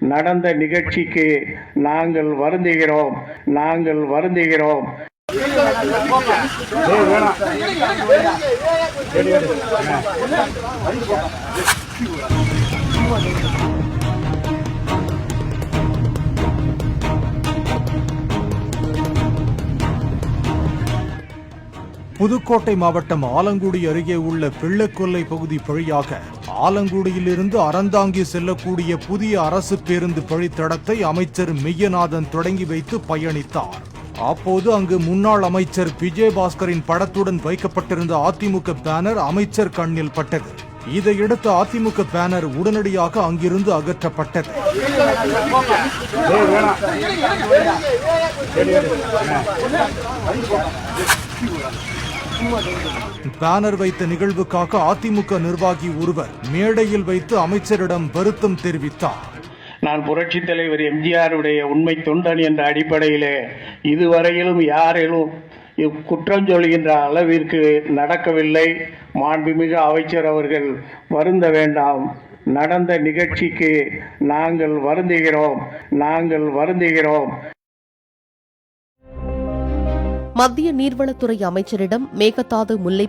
நடந்த நிகழ்ச்சிக்கு நாங்கள் வருந்துகிறோம். நாங்கள் வருந்துகிறோம். புதுக்கோட்டை மாவட்டம் ஆலங்குடி அருகே உள்ள பிள்ளைக்கொல்லை பகுதி வழியாக ஆலங்குடியிலிருந்து அறந்தாங்கி செல்லக்கூடிய புதிய அரசு பேருந்து வழித்தடத்தை அமைச்சர் மெய்யநாதன் தொடங்கி வைத்து பயணித்தார். அப்போது அங்கு முன்னாள் அமைச்சர் விஜயபாஸ்கரின் படத்துடன் வைக்கப்பட்டிருந்த அதிமுக பேனர் அமைச்சர் கண்ணில் பட்டது. இதையடுத்து அதிமுக பேனர் உடனடியாக அங்கிருந்து அகற்றப்பட்டது. பேனர் வைத்த நிகழ்வுக்காக அதிமுக நிர்வாகி ஒருவர் மேடையில் வைத்து அமைச்சரிடம் வருத்தம் தெரிவித்தார். நான் புரட்சித் தலைவர் எம்ஜிஆருடைய உண்மை தொண்டன் என்ற அடிப்படையிலே இதுவரையிலும் யாரிலும் குற்றம் சொல்கின்ற அளவிற்கு நடக்கவில்லை. மாண்புமிகு அமைச்சர் அவர்கள் வருந்த வேண்டாம். நடந்த நிகழ்ச்சிக்கு நாங்கள் வருந்துகிறோம். நாங்கள் வருந்துகிறோம். மத்திய நீர்வளத்துறை அமைச்சரிடம் மேகதாது முல்லை